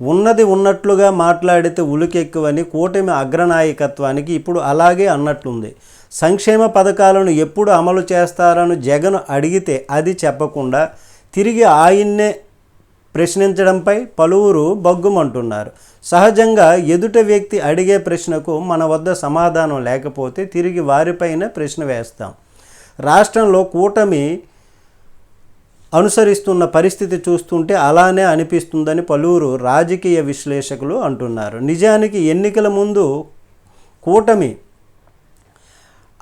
ఉన్నది ఉన్నట్లుగా మాట్లాడితే ఉలికెక్కువని కూటమి అగ్రనాయకత్వానికి ఇప్పుడు అలాగే అన్నట్లుంది. సంక్షేమ పథకాలను ఎప్పుడు అమలు చేస్తారని జగన్ అడిగితే అది చెప్పకుండా తిరిగి ఆయన్నే ప్రశ్నించడంపై పలువురు బగ్గుమంటున్నారు. సహజంగా ఎదుట వ్యక్తి అడిగే ప్రశ్నకు మన వద్ద సమాధానం లేకపోతే తిరిగి వారిపైన ప్రశ్న వేస్తాం. రాష్ట్రంలో కూటమి అనుసరిస్తున్న పరిస్థితి చూస్తుంటే అలానే అనిపిస్తుందని పలువురు రాజకీయ విశ్లేషకులు అంటున్నారు. నిజానికి ఎన్నికల ముందు కూటమి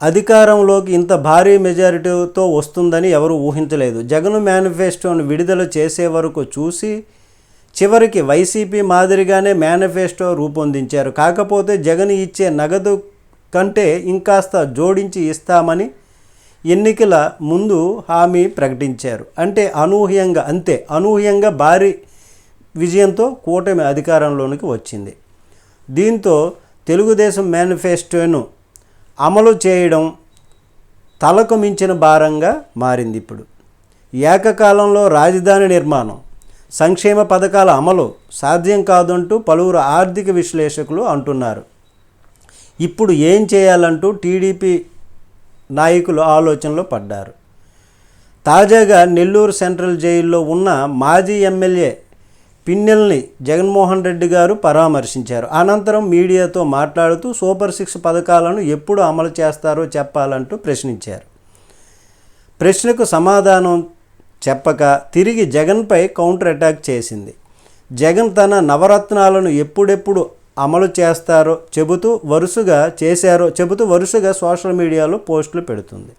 అధికారంలోకి ఇంత భారీ మెజారిటీతో వస్తుందని ఎవరు ఊహించలేదు. జగన్ మేనిఫెస్టోను విడుదల చేసే వరకు చూసి చివరికి వైసీపీ మాదిరిగానే మేనిఫెస్టో రూపొందించారు. కాకపోతే జగన్ ఇచ్చే నగదు కంటే ఇంకాస్త జోడించి ఇస్తామని ఎన్నికల ముందు హామీ ప్రకటించారు. అంటే అనూహ్యంగా అంతే అనూహ్యంగా భారీ విజయంతో కూటమి అధికారంలోనికి వచ్చింది. దీంతో తెలుగుదేశం మేనిఫెస్టోను అమలు చేయడం తలకు మించిన భారంగా మారింది ఇప్పుడు. ఏకకాలంలో రాజధాని నిర్మాణం సంక్షేమ పథకాల అమలు సాధ్యం కాదంటూ పలువురు ఆర్థిక విశ్లేషకులు అంటున్నారు. ఇప్పుడు ఏం చేయాలంటూ టీడీపీ నాయకులు ఆలోచనలో పడ్డారు. తాజాగా నెల్లూరు సెంట్రల్ జైల్లో ఉన్న మాజీ ఎమ్మెల్యే పిన్నెల్ని జగన్మోహన్ రెడ్డి గారు పరామర్శించారు. అనంతరం మీడియాతో మాట్లాడుతూ సూపర్ సిక్స్ పథకాలను ఎప్పుడు అమలు చేస్తారో చెప్పాలంటూ ప్రశ్నించారు. ప్రశ్నకు సమాధానం చెప్పక తిరిగి జగన్పై కౌంటర్ అటాక్ చేసింది. జగన్ తన నవరత్నాలను ఎప్పుడెప్పుడు అమలు చేస్తారో చెబుతూ వరుసగా చేశారో చెబుతూ వరుసగా సోషల్ మీడియాలో పోస్టులు పెడుతుంది.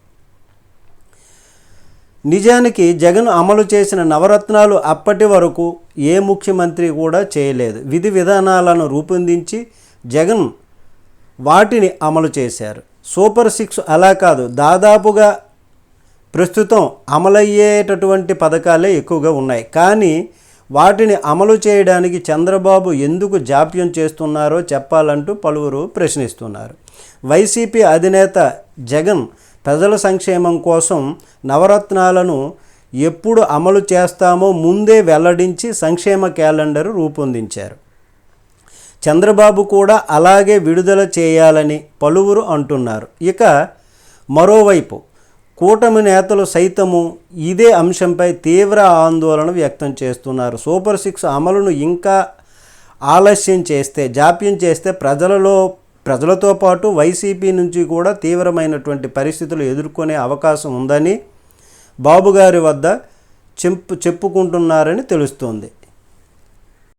నిజానికి జగన్ అమలు చేసిన నవరత్నాలు అప్పటి వరకు ఏ ముఖ్యమంత్రి కూడా చేయలేదు. విధి విధానాలను రూపొందించి జగన్ వాటిని అమలు చేశారు. సూపర్ సిక్స్ అలా కాదు దాదాపుగా ప్రస్తుతం అమలయ్యేటటువంటి పథకాలే ఎక్కువగా ఉన్నాయి. కానీ వాటిని అమలు చేయడానికి చంద్రబాబు ఎందుకు జాప్యం చేస్తున్నారో చెప్పాలంటూ పలువురు ప్రశ్నిస్తున్నారు. వైసీపీ అధినేత జగన్ ప్రజల సంక్షేమం కోసం నవరత్నాలను ఎప్పుడు అమలు చేస్తామో ముందే వెల్లడించి సంక్షేమ క్యాలెండర్ రూపొందించారు. చంద్రబాబు కూడా అలాగే విడుదల చేయాలని పలువురు అంటున్నారు. ఇక మరోవైపు కూటమి నేతలు సైతము ఇదే అంశంపై తీవ్ర ఆందోళన వ్యక్తం చేస్తున్నారు. సూపర్ సిక్స్ అమలును ఇంకా ఆలస్యం చేస్తే జాప్యం చేస్తే ప్రజలలో ప్రజలతో పాటు వైసీపీ నుంచి కూడా తీవ్రమైనటువంటి పరిస్థితులు ఎదుర్కొనే అవకాశం ఉందని బాబుగారి వద్ద చెంపు చెప్పుకుంటున్నారని తెలుస్తోంది.